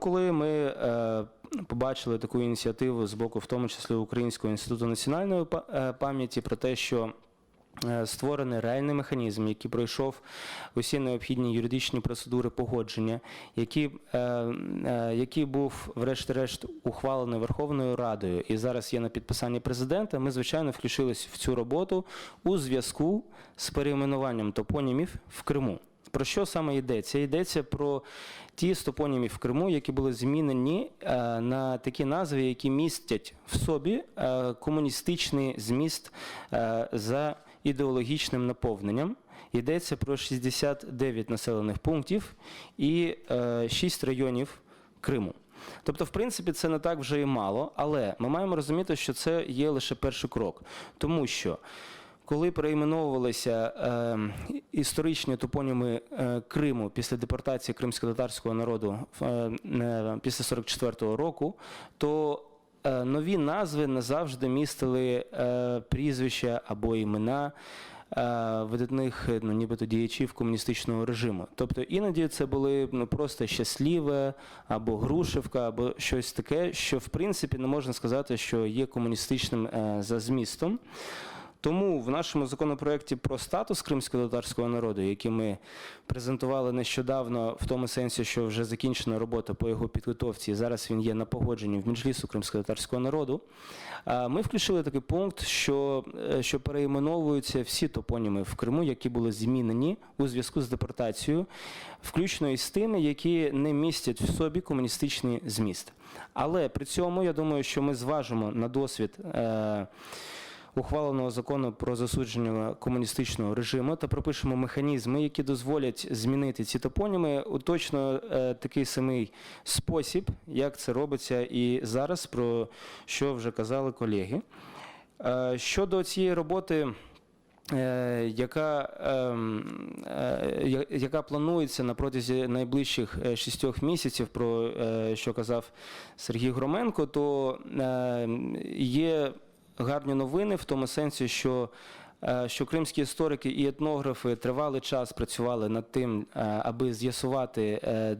Коли ми е, побачили таку ініціативу з боку, в тому числі Українського інституту національної е, пам'яті, про те, що е, створений реальний механізм, який пройшов усі необхідні юридичні процедури погодження, який, е, е, який був, врешті-решт, ухвалений Верховною Радою і зараз є на підписанні президента. Ми, звичайно, включились в цю роботу у зв'язку з перейменуванням топонімів в Криму. Про що саме йдеться? Йдеться про ті з в Криму, які були змінені е, на такі назви, які містять в собі е, комуністичний зміст е, за ідеологічним наповненням. Йдеться про 69 населених пунктів і е, 6 районів Криму. Тобто, в принципі, це не так вже і мало, але ми маємо розуміти, що це є лише перший крок, тому що коли перейменовувалися е, історичні топоніми е, Криму після депортації кримсько-татарського народу е, е, після 44-го року, то нові назви не завжди містили прізвища або імена видатних ну, нібито діячів комуністичного режиму. Тобто іноді це були ну, просто щасливе або Грушевка, або щось таке, що в принципі не можна сказати, що є комуністичним е, за змістом. Тому в нашому законопроекті про статус кримсько-татарського народу, який ми презентували нещодавно, в тому сенсі, що вже закінчена робота по його підготовці, і зараз він є на погодженні в міжлісу кримсько-татарського народу. Ми включили такий пункт, що, е, що переіменовуються всі топоніми в Криму, які були змінені у зв'язку з депортацією, включно із тими, які не містять в собі комуністичний зміст. Але при цьому я думаю, що ми зважимо на досвід. Е, ухваленого закону про засудження комуністичного режиму та пропишемо механізми, які дозволять змінити ці топоніми у точно е, такий самий спосіб, як це робиться і зараз, про що вже казали колеги. Е, щодо цієї роботи. е, Яка, ем, яка планується на протязі найближчих шістьох місяців, про що казав Сергій Громенко, то е, є гарні новини в тому сенсі, що, е, що кримські історики і етнографи тривалий час працювали над тим, е, аби з'ясувати, е,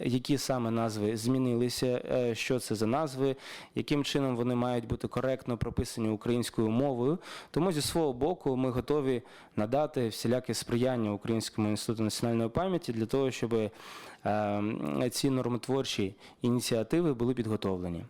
які саме назви змінилися, що це за назви, яким чином вони мають бути коректно прописані українською мовою. Тому зі свого боку ми готові надати всіляке сприяння Українському інституту національної пам'яті для того, щоб ці нормотворчі ініціативи були підготовлені.